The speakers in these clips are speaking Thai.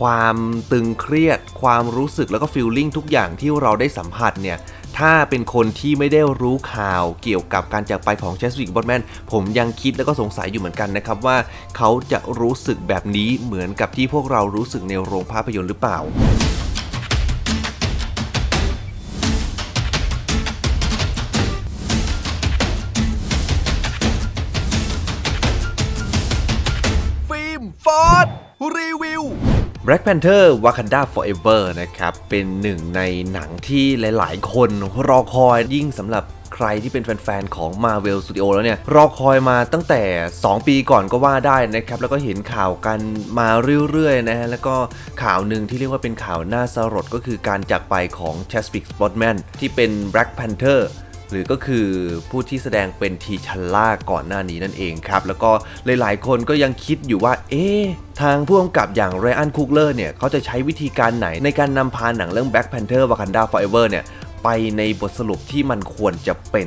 ความตึงเครียด ความรู้สึกแล้วก็ฟิลลิ่งทุกอย่างที่เราได้สัมผัสเนี่ยถ้าเป็นคนที่ไม่ได้รู้ข่าวเกี่ยวกับการจากไปของเชสวิกบอตแมนผมยังคิดแล้วก็สงสัยอยู่เหมือนกันนะครับว่าเขาจะรู้สึกแบบนี้เหมือนกับที่พวกเรารู้สึกในโรงภาพยนตร์หรือเปล่า Black Panther Wakanda Forever นะครับ เป็นหนึ่งในหนังที่หลาย ๆ คนรอคอยยิ่งสำหรับใครที่เป็นแฟน ๆ ของ Marvel Studio แล้วเนี่ย รอคอยมาตั้งแต่ 2 ปีก่อนก็ว่าได้นะครับ แล้วก็เห็นข่าวกันมาเรื่อย ๆ นะฮะ แล้วก็ข่าวหนึ่งที่เรียกว่าเป็นข่าวน่าสลดก็คือการจากไปของ Chadwick Boseman ที่เป็น Black Panther หรือก็คือผู้ที่แสดงเป็นทีชันล่าก่อนหน้านี้นั่นเองครับ แล้วก็หลายๆ คนก็ยังคิดอยู่ว่า เอ๊ะทางผู้กำกับอย่างไรอันคุกเลอร์เนี่ยเขาจะใช้วิธีการไหนในการนำพาหนังเรื่อง Black Panther Wakanda Forever เนี่ยไปในบทสรุปที่มันควรจะเป็น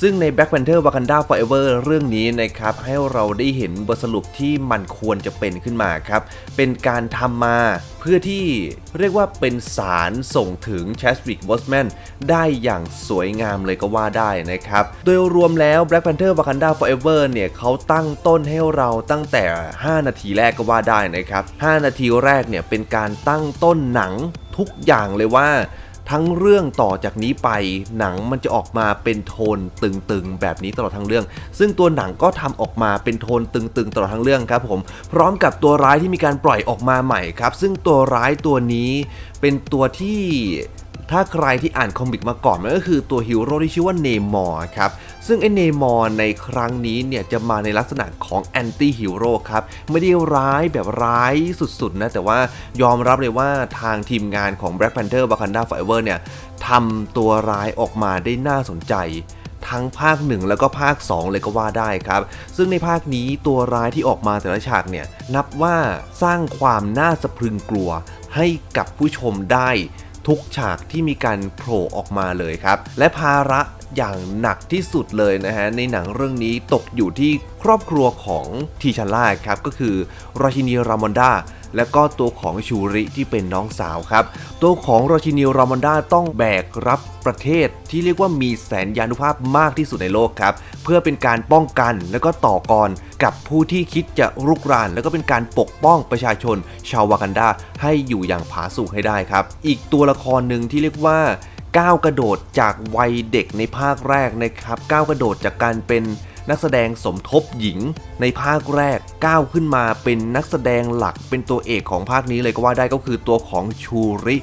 ซึ่งใน Black Panther Wakanda Forever เรื่องนี้นะครับให้เราได้เห็นบทสรุปที่มันควรจะเป็นขึ้นมาครับ เป็นการทำมาเพื่อที่เรียกว่าเป็นสารส่งถึง Chadwick Boseman ได้อย่างสวยงามเลยก็ว่าได้นะครับ โดยรวมแล้ว Black Panther Wakanda Forever เนี่ยเขาตั้งต้นให้เราตั้งแต่ 5 นาทีแรกก็ว่าได้นะครับ 5 นาทีแรกเนี่ยเป็นการตั้งต้นหนังทุกอย่างเลยว่า ทั้งเรื่องต่อจากนี้ไปหนังมันจะออกมาเป็นโทนตึงๆ แบบนี้ตลอดทั้งเรื่อง ซึ่งตัวหนังก็ทำออกมาเป็นโทนตึงๆ ตลอดทั้งเรื่องครับผมพร้อมกับตัวร้ายที่มีการปล่อยออกมาใหม่ครับ ซึ่งตัวร้ายตัวนี้เป็นตัวที่ถ้าใครที่อ่านคอมิกมาก่อนมันก็คือตัวฮีโร่ที่ชื่อว่าเนมอร์ครับ ซึ่งไอเนมอร์ในครั้งนี้เนี่ยจะมาในลักษณะของแอนตี้ฮีโร่ครับ ไม่ได้ร้ายแบบร้ายสุดๆนะ แต่ว่ายอมรับเลยว่าทางทีมงานของ Black Panther Wakanda Forever เนี่ยทำตัวร้ายออกมาได้น่าสนใจทั้งภาค 1 แล้วก็ภาค 2 เลยก็ว่าได้ครับ ซึ่งในภาคนี้ตัวร้ายที่ออกมาแต่ละฉากเนี่ย นับว่าสร้างความน่าสะพรึงกลัวให้กับผู้ชมได้ทุกฉากที่มีการโผล่ออกมาเลยครับ และภาระ อย่างหนักที่สุดเลยนะฮะในหนังเรื่องนี้ตกอยู่ที่ครอบครัวของทีชาร่าครับก็คือราชินีรามอนดาและก็ตัวของชูริที่เป็นน้องสาวครับ ตัวของราชินีรามอนดาต้องแบกรับประเทศที่เรียกว่ามีแสนยานุภาพมากที่สุดในโลกครับ เพื่อเป็นการป้องกันและก็ต่อกรกับผู้ที่คิดจะรุกราน แล้วก็เป็นการปกป้องประชาชนชาววากันดาให้อยู่อย่างผาสุกให้ได้ครับ อีกตัวละครหนึ่งที่เรียกว่า ก้าวกระโดดจากวัยเด็กในภาคแรกนะครับก้าวกระโดดจากการเป็นนักแสดงสมทบหญิง ในภาคแรกก้าวขึ้นมาเป็นนักแสดงหลักเป็นตัวเอกของภาคนี้เลยก็ว่าได้ก็คือตัวของชูริ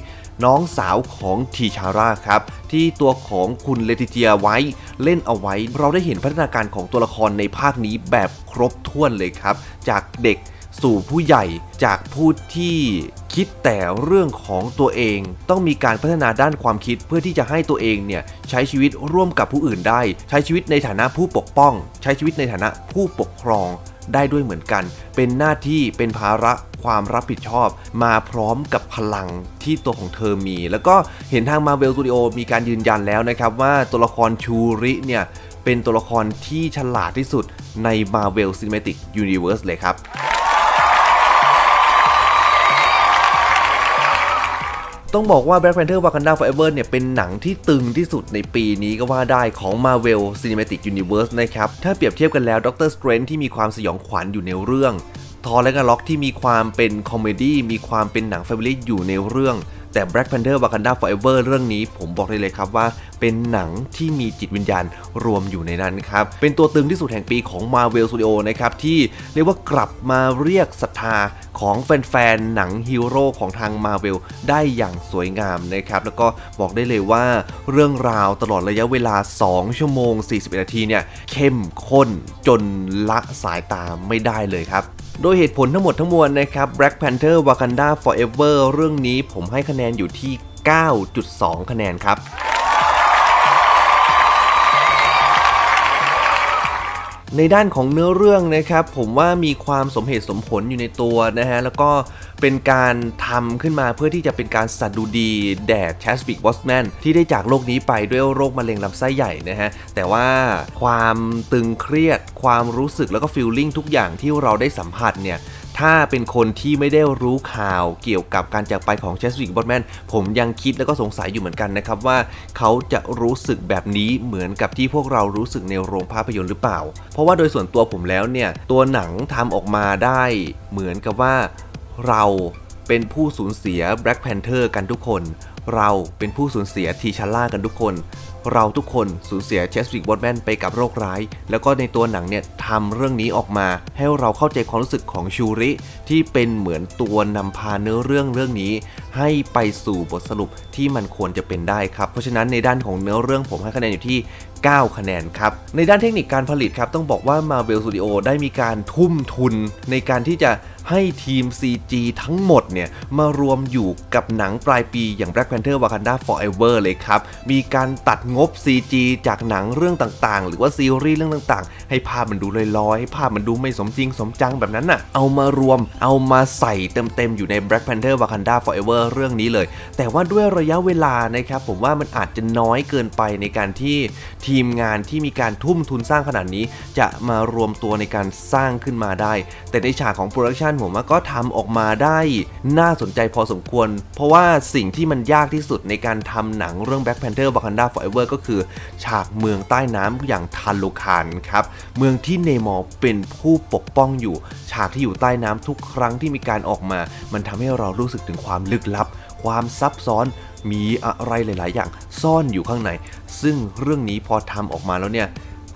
น้องสาวของทีชาร่าครับ ที่ตัวของคุณเลติเจียไว้เล่นเอาไว้ เราได้เห็นพัฒนาการของตัวละครในภาคนี้แบบครบถ้วนเลยครับ จากเด็กสู่ผู้ใหญ่จากผู้ที่ คิดแต่เรื่องของตัวเองต้องมีการพัฒนาด้านความคิดเพื่อที่จะให้ตัวเองเนี่ยใช้ชีวิตร่วมกับผู้อื่นได้ ใช้ชีวิตในฐานะผู้ปกป้อง ใช้ชีวิตในฐานะผู้ปกครองได้ด้วยเหมือนกัน เป็นหน้าที่เป็นภาระความรับผิดชอบ มาพร้อมกับพลังที่ตัวของเธอมี แล้วก็เห็นทาง Marvel Studio มีการยืนยันแล้วนะครับว่าตัวละครชูริเนี่ยเป็นตัวละครที่ฉลาดที่สุดใน Marvel Cinematic Universe เลยครับ ต้องบอกว่า Black Panther Wakanda Forever เนี่ยเป็นหนังที่ตึงที่สุดในปีนี้ก็ว่าได้ของ Marvel Cinematic Universe นะครับ ถ้าเปรียบเทียบกันแล้ว Doctor Strange ที่มีความสยองขวัญอยู่ในเรื่อง ทอร์และกล็อกที่มีความเป็นคอมเมดี้มีความเป็นหนังแฟมิลี่อยู่ในเรื่อง แต่ Black Panther Wakanda Forever เรื่องนี้ผมบอกได้เลยครับว่า เป็นหนังที่มีจิตวิญญาณรวมอยู่ในนั้นครับ เป็นตัวตึงที่สุดแห่งปีของ Marvel Studio นะครับ ที่เรียกว่ากลับมาเรียกศรัทธาของแฟนๆ หนังฮีโร่ของทาง Marvel ได้อย่างสวยงามนะครับ แล้วก็บอกได้เลยว่าเรื่องราวตลอดระยะเวลา 2 ชั่วโมง 41 นาทีเนี่ย เข้มข้นจนละสายตาไม่ได้เลยครับ โดยเหตุผลทั้งหมดทั้งมวลนะครับ Black Panther Wakanda Forever เรื่องนี้ผมให้คะแนนอยู่ที่ 9.2 คะแนนครับ ในด้านของเนื้อเรื่องนะครับผมว่ามีความสมเหตุสมผลอยู่ในตัวนะฮะแล้วก็เป็นการทำขึ้นมาเพื่อที่จะเป็นการสัตดูดีแด่แชสบิกวอสแมนที่ได้จากโลกนี้ไปด้วยโรคมะเร็งลำไส้ใหญ่นะฮะแต่ว่าความตึงเครียด ความรู้สึกแล้วก็ฟิลลิ่งทุกอย่างที่เราได้สัมผัสเนี่ย ถ้าเป็นคนที่ไม่ได้รู้ข่าวเกี่ยวกับการจากไปของเชสวิกบอตแมนผมยังคิดแล้วก็สงสัยอยู่เหมือนกันนะครับว่าเขาจะรู้สึกแบบนี้เหมือนกับที่พวกเรารู้สึกในโรงภาพยนตร์หรือเปล่า เพราะว่าโดยส่วนตัวผมแล้วเนี่ย ตัวหนังทำออกมาได้เหมือนกับว่าเราเป็นผู้สูญเสีย Black Panther กันทุกคน เราเป็นผู้สูญเสียทีชาร่ากันทุกคน เราทุกคนสูญเสียเชสวิกบอตแมนไปกับโรคร้าย แล้วก็ในตัวหนังเนี่ยทำเรื่องนี้ออกมา ให้เราเข้าใจความรู้สึกของชูริ ที่เป็นเหมือนตัวนำพาเนื้อเรื่องเรื่องนี้ ให้ไปสู่บทสรุปที่มันควรจะเป็นได้ครับ เพราะฉะนั้นในด้านของเนื้อเรื่องผมให้คะแนนอยู่ที่ 9 คะแนนครับ ในด้านเทคนิคการผลิตครับ ต้องบอกว่า Marvel Studio ได้มีการทุ่มทุนในการที่จะให้ทีม CG ทั้งหมดเนี่ย มารวมอยู่กับหนังปลายปีอย่าง Black Panther Wakanda Forever เลยครับ มีการตัดงบ CG จากหนังเรื่องต่างๆ หรือว่าซีรีส์เรื่องต่างๆ ให้ภาพมันดูลอยๆให้ภาพมันดูไม่สมจริงสมจังแบบนั้นน่ะ เอามารวมเอามาใส่เต็มๆ อยู่ใน Black Panther Wakanda Forever เรื่องนี้เลย แต่ว่าด้วยระยะเวลานะครับผมว่ามันอาจจะน้อยเกินไปในการที่ทีมงานที่มีการทุ่มทุนสร้างขนาดนี้ จะมารวมตัวในการสร้างขึ้นมาได้ แต่ในฉากของโปรดักชันผมว่าก็ทำออกมาได้น่าสนใจพอสมควร เพราะว่าสิ่งที่มันยากที่สุดในการทำหนังเรื่อง Black Panther Wakanda Forever ก็คือ ฉากเมืองใต้น้ำอย่างทันโลคานครับเมืองที่เนมอร์เป็นผู้ปกป้องอยู่ ฉากที่อยู่ใต้น้ำทุกครั้งที่มีการออกมา มันทำให้เรารู้สึกถึงความลึกลับ ความซับซ้อนมีอะไรหลาย ๆ อย่างซ่อนอยู่ข้างใน ซึ่งเรื่องนี้พอทำออกมาแล้วเนี่ย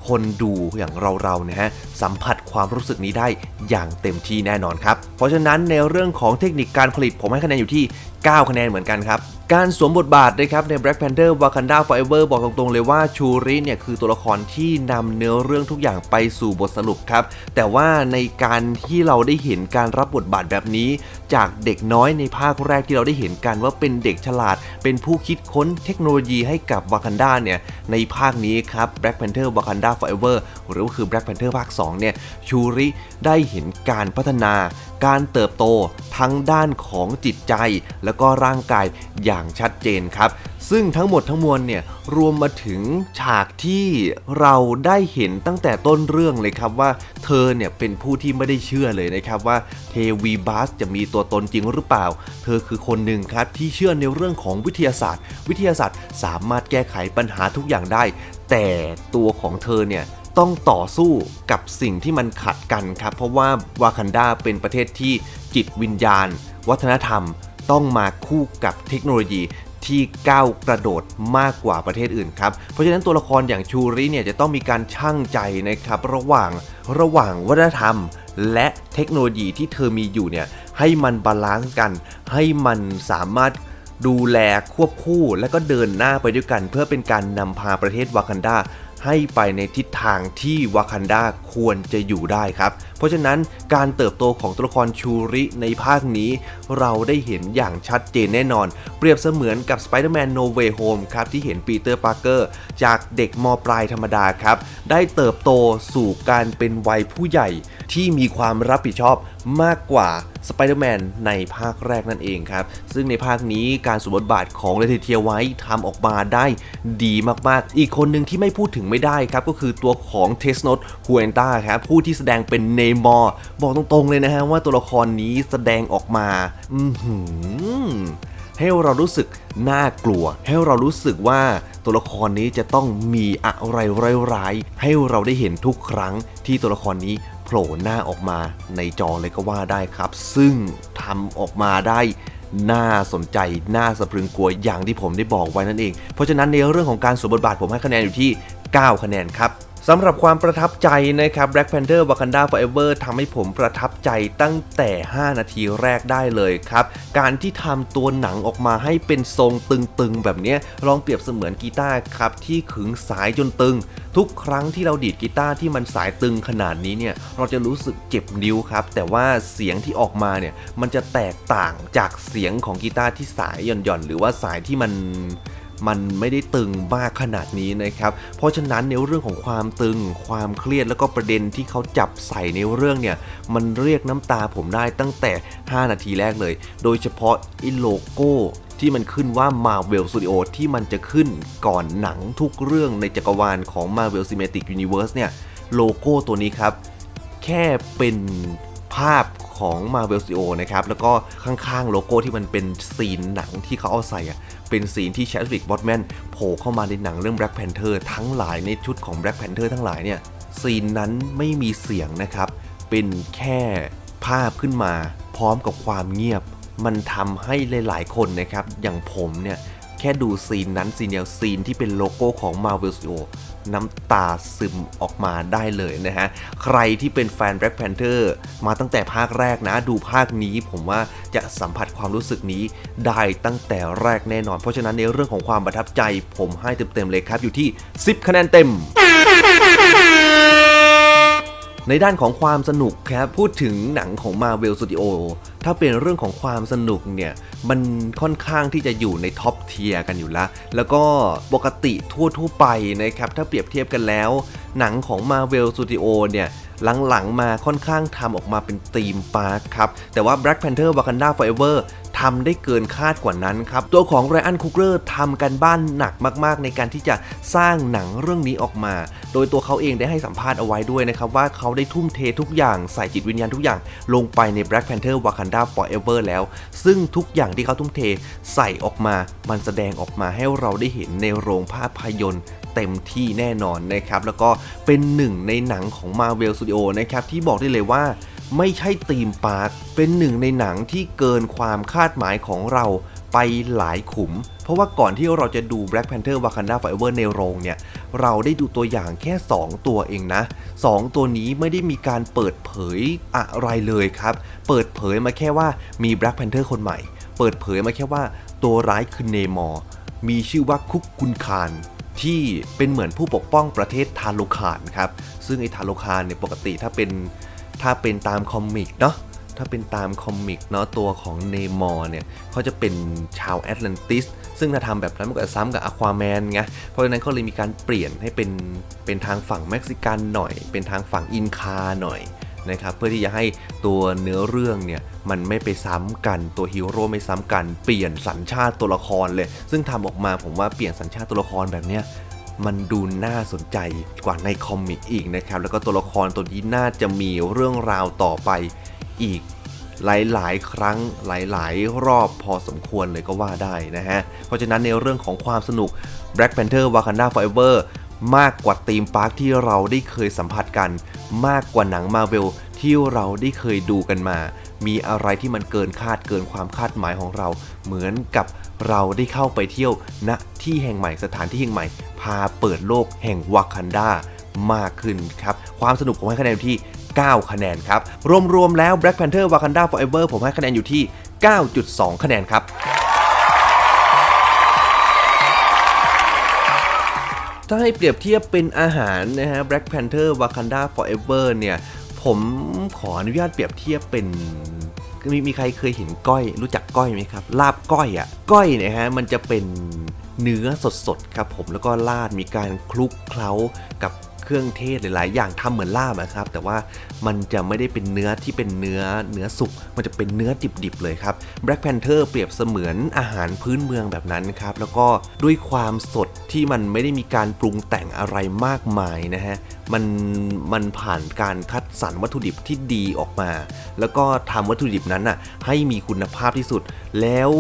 คนดูอย่างเราๆนะฮะสัมผัสความรู้สึกนี้ได้อย่างเต็มที่แน่นอนครับ เพราะฉะนั้นในเรื่องของเทคนิคการผลิตผมให้คะแนนอยู่ที่9 คะแนนเหมือนกันครับการสวมบทบาทนะครับใน Black Panther Wakanda Forever บอกตรงๆเลยว่าชูริเนี่ยคือตัวละครที่นำเนื้อเรื่องทุกอย่างไปสู่บทสรุปครับ แต่ว่าในการที่เราได้เห็นการรับบทบาทแบบนี้ จากเด็กน้อยในภาคแรกที่เราได้เห็นกันว่าเป็นเด็กฉลาด เป็นผู้คิดค้นเทคโนโลยีให้กับ Wakanda เนี่ยในภาคนี้ครับ Black Panther Wakanda Forever หรือว่าคือ Black Panther ภาค2เนี่ยชูริได้เห็นการพัฒนา การเติบโตทั้งด้านของจิตใจ แล้วก็ร่างกายอย่างชัดเจนครับ ซึ่งทั้งหมดทั้งมวลเนี่ยรวมมาถึงฉากที่เราได้เห็นตั้งแต่ต้นเรื่องเลยครับว่าเธอเนี่ยเป็นผู้ที่ไม่ได้เชื่อเลยนะครับว่าเทวีบาสจะมีตัวตนจริงหรือเปล่า เธอคือคนหนึ่งครับที่เชื่อในเรื่องของวิทยาศาสตร์ วิทยาศาสตร์สามารถแก้ไขปัญหาทุกอย่างได้ แต่ตัวของเธอเนี่ย ต้องต่อสู้กับสิ่งที่มันขัดกันครับ เพราะว่าวากันดาเป็นประเทศที่จิตวิญญาณ วัฒนธรรมต้องมาคู่กับเทคโนโลยีที่ก้าวกระโดดมากกว่าประเทศอื่นครับ เพราะฉะนั้นตัวละครอย่างชูริเนี่ยจะต้องมีการชั่งใจนะครับระหว่างระหว่างวัฒนธรรม และเทคโนโลยีที่เธอมีอยู่เนี่ยให้มันบาลานซ์กัน ให้มันสามารถดูแลควบคู่ และก็เดินหน้าไปด้วยกัน เพื่อเป็นการนำพาประเทศวากันดา ให้ไปในทิศทางที่วากันดาควรจะอยู่ได้ครับ เพราะฉะนั้นการเติบโตของตัวละครชูริในภาคนี้เราได้เห็นอย่างชัดเจนแน่นอน เปรียบเสมือนกับ Spider-Man No Way Home ครับที่เห็นปีเตอร์ปาร์เกอร์จากเด็กมปลายธรรมดาครับ ได้เติบโตสู่การเป็นวัยผู้ใหญ่ที่มีความรับผิดชอบมากกว่าสไปเดอร์แมนในภาคแรกนั่นเองครับ ซึ่งในภาคนี้การสวมบทบาทของเลติเทียไว้ทำออกมาได้ดีมากๆ อีกคนหนึ่งที่ไม่พูดถึงไม่ได้ครับ ก็คือตัวของเทสโนตฮูเอนต้าครับ ผู้ที่แสดงเป็นเนมอร์บอกตรงๆเลยนะฮะว่าตัวละครนี้แสดงออกมา อืให้เรารู้สึกน่ากลัว ให้เรารู้สึกว่าตัวละครนี้จะต้องมีอะไรร้ายๆให้เราได้เห็นทุกครั้งที่ตัวละครนี้ โผล่หน้าออกมาในจอเลยก็ว่าได้ครับ ซึ่งทำออกมาได้น่าสนใจ น่าสะพรึงกลัวอย่างที่ผมได้บอกไว้นั่นเอง เพราะฉะนั้นในเรื่องของการสวมบทบาทผมให้คะแนนอยู่ที่ 9 คะแนนครับ สำหรับความประทับใจนะครับ Black Panther Wakanda Forever ทำให้ผมประทับใจตั้งแต่ 5 นาทีแรกได้เลยครับ การที่ทำตัวหนังออกมาให้เป็นทรงตึงๆ แบบนี้ลองเปรียบเสมือนกีตาร์ครับ ที่ขึงสายจนตึง ทุกครั้งที่เราดีดกีตาร์ที่มันสายตึงขนาดนี้เนี่ย เราจะรู้สึกเจ็บนิ้วครับ แต่ว่าเสียงที่ออกมาเนี่ยมันจะแตกต่างจากเสียงของกีตาร์ที่สายหย่อนๆ หรือว่าสายที่มัน มันไม่ได้ตึงมากขนาดนี้นะครับ เพราะฉะนั้นในเรื่องของความตึง ความเครียดแล้วก็ประเด็นที่เขาจับใส่ในเรื่องเนี่ย มันเรียกน้ำตาผมได้ตั้งแต่ 5 นาทีแรกเลย โดยเฉพาะไอ้โลโก้ที่มันขึ้นว่า Marvel Studio ที่มันจะขึ้นก่อนหนังทุกเรื่องในจักรวาลของ Marvel Cinematic Universe เนี่ย โลโก้ตัวนี้ครับ แค่เป็นภาพ ของ Marvel Studio นะครับ แล้วก็ข้างๆ โลโก้ที่มันเป็นซีนหนังที่เขาเอาใส่อะเป็นซีนที่แชดวิกบอตแมนโผล่เข้ามาในหนังเรื่อง Black Panther ทั้งหลายในชุดของ Black Panther ทั้งหลายเนี่ยซีนนั้นไม่มีเสียงนะครับ เป็นแค่ภาพขึ้นมา พร้อมกับความเงียบ มันทำให้หลายๆ คนนะครับ อย่างผมเนี่ย แค่ดูซีนนั้นซีนเดียวซีนที่เป็นโลโก้ของ Marvel Studio น้ำตาซึมออกมาได้เลยนะฮะ ใครที่เป็นแฟน Black Panther มาตั้งแต่ภาคแรกนะ ดูภาคนี้ผมว่าจะสัมผัสความรู้สึกนี้ได้ตั้งแต่แรกแน่นอน เพราะฉะนั้นในเรื่องของความประทับใจ ผมให้เต็มๆเลยครับอยู่ที่ 10 คะแนนเต็ม ในด้านของความสนุกครับพูดถึงหนังของ Marvel Studio ถ้าเป็นเรื่องของความสนุกเนี่ย มันค่อนข้างที่จะอยู่ในท็อปเทียร์กันอยู่แล้วแล้วก็ปกติทั่วๆไปนะครับ ถ้าเปรียบเทียบกันแล้ว หนังของ Marvel Studio เนี่ยหลังๆมาค่อนข้างทำออกมาเป็นธีมปาร์คครับ แต่ว่า Black Panther Wakanda Forever ทำได้เกินคาดกว่านั้นครับ ตัวของไรอันคุกเลอร์ทำกันบ้านหนักมาก ๆ ในการที่จะสร้างหนังเรื่องนี้ออกมา โดยตัวเขาเองได้ให้สัมภาษณ์เอาไว้ด้วยนะครับ ว่าเขาได้ทุ่มเททุกอย่างใส่จิตวิญญาณทุกอย่างลงไปใน Black Panther Wakanda Forever แล้ว ซึ่งทุกอย่างที่เขาทุ่มเทใส่ออกมา มันแสดงออกมาให้เราได้เห็นในโรงภาพยนตร์เต็มที่แน่นอนนะครับ แล้วก็เป็นหนึ่งในหนังของ Marvel Studio นะครับที่บอกได้เลยว่า ไม่ใช่ธีมปาร์คเป็นหนึ่งในหนังที่เกินความคาดหมายของเราไปหลายขุม เพราะว่าก่อนที่เราจะดู Black Panther Wakanda Forever ในโรงเนี่ย เราได้ดูตัวอย่างแค่ 2 ตัวเองนะ 2 ตัวนี้ไม่ได้มีการเปิดเผยอะไรเลยครับ เปิดเผยมาแค่ว่ามี Black Panther คนใหม่ เปิดเผยมาแค่ว่าตัวร้ายคือเนมอร์มีชื่อว่าคุกกุนคารที่เป็นเหมือนผู้ปกป้องประเทศทาโลคานครับ ซึ่งไอ้ทาโลคานเนี่ยปกติถ้าเป็น ถ้าเป็นตามคอมิกเนาะถ้าเป็นตามคอมิกเนาะตัวของเนมอร์เนี่ยเขาจะเป็นชาวแอตแลนติสซึ่งถ้าทำแบบนั้นมันก็จะซ้ำกับอควาแมนไงเพราะฉะนั้นเขาเลยมีการเปลี่ยนให้เป็นเป็นทางฝั่งเม็กซิกันหน่อย เป็นทางฝั่งอินคาหน่อยนะครับเพื่อที่จะให้ตัวเนื้อเรื่องเนี่ยมันไม่ไปซ้ำกันตัวฮีโร่ไม่ซ้ำกัน เปลี่ยนสัญชาติตัวละครเลย ซึ่งทำออกมาผมว่าเปลี่ยนสัญชาติตัวละครแบบเนี้ย มันดูน่าสนใจกว่าในคอมิกอีกนะครับ แล้วก็ตัวละครตัวนี้น่าจะมีเรื่องราวต่อไปอีกหลาย ๆ ครั้งหลาย ๆ รอบพอสมควรเลยก็ว่าได้นะฮะ เพราะฉะนั้นในเรื่องของความสนุก Black Panther Wakanda Forever มากกว่าธีมปาร์คที่เราได้เคยสัมผัสกัน มากกว่าหนังมาเวล ที่เราได้เคยดูกันมา มีอะไรที่มันเกินคาดเกินความคาดหมายของเรา เหมือนกับเราได้เข้าไปเที่ยวณที่แห่งใหม่สถานที่แห่งใหม่ พาเปิดโลกแห่งวากันดามากขึ้นครับ ความสนุกผมให้คะแนนอยู่ที่ 9 คะแนนครับ รวมๆแล้ว Black Panther Wakanda Forever ผมให้คะแนนอยู่ที่ 9.2 คะแนนครับถ้าให้เปรียบเทียบเป็นอาหารนะฮะ Black Panther Wakanda Forever เนี่ย ผมขออนุญาตเปรียบเทียบเป็นมีมีใครเคยเห็นก้อย รู้จักก้อยไหมครับ ลาบก้อยอะ่ะ ก้อยเนี่ยฮะมันจะเป็นเนื้อสดๆครับผมแล้วก็ราดมีการคลุกเคล้ากับ เครื่องเทศหลายๆ อย่างทำเหมือนลาบอะครับ แต่ว่ามันจะไม่ได้เป็นเนื้อที่เป็นเนื้อเนื้อสุก มันจะเป็นเนื้อดิบๆเลยครับ Black Panther เปรียบเสมือนอาหารพื้นเมืองแบบนั้นครับ แล้วก็ด้วยความสดที่มันไม่ได้มีการปรุงแต่งอะไรมากมายนะฮะ มันมันผ่านการคัดสรรวัตถุดิบที่ดีออกมา แล้วก็ทำวัตถุดิบนั้นน่ะให้มีคุณภาพที่สุด แล้ว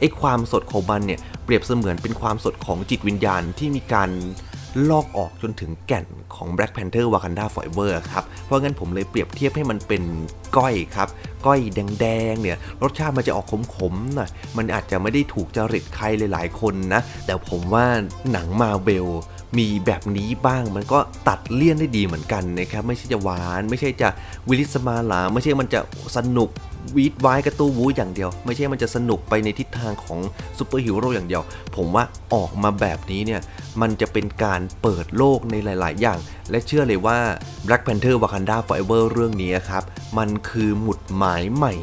ไอ้ความสดของมันเนี่ยเปรียบเสมือนเป็นความสดของจิตวิญญาณที่มีการ ลอกออกจนถึงแก่นของ Black Panther Wakanda Forever ครับ เพราะงั้นผมเลยเปรียบเทียบให้มันเป็นก้อยครับ ก้อยแดงๆเนี่ย รสชาติมันจะออกขมๆหน่อย มันอาจจะไม่ได้ถูกจริตใครหลายๆคนนะ แต่ผมว่าหนังมาเวลมีแบบนี้บ้างมันก็ตัดเลี่ยนได้ดีเหมือนกันนะครับ ไม่ใช่จะหวาน ไม่ใช่จะวิลิสมาลา ไม่ใช่มันจะสนุก วีดไว้กระตู้วูอย่างเดียว ไม่ใช่มันจะสนุกไปในทิศทางของซูเปอร์ฮีโร่อย่างเดียว ผมว่าออกมาแบบนี้เนี่ย มันจะเป็นการเปิดโลกในหลาย ๆ อย่าง และเชื่อเลยว่า Black Panther Wakanda Forever เรื่องนี้ครับ มันคือหมุดหมายใหม่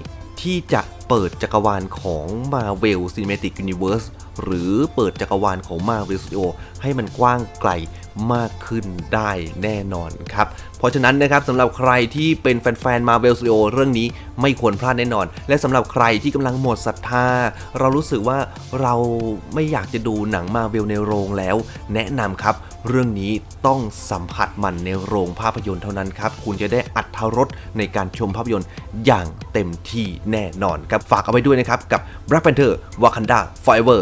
ที่จะเปิดจักรวาลของ Marvel Cinematic Universe หรือเปิดจักรวาลของ Marvel Studio ให้มันกว้างไกล มากขึ้นได้แน่นอนครับ เพราะฉะนั้นนะครับสำหรับใครที่เป็นแฟนๆ Marvel Studio เรื่องนี้ไม่ควรพลาดแน่นอน และสำหรับใครที่กำลังหมดศรัทธา เรารู้สึกว่าเราไม่อยากจะดูหนัง Marvel ในโรงแล้ว แนะนำครับ เรื่องนี้ต้องสัมผัสมันในโรงภาพยนตร์เท่านั้นครับ คุณจะได้อัดทรสในการชมภาพยนตร์อย่างเต็มที่แน่นอนครับฝากเอาไว้ด้วยนะครับกับ Black Panther Wakanda Forever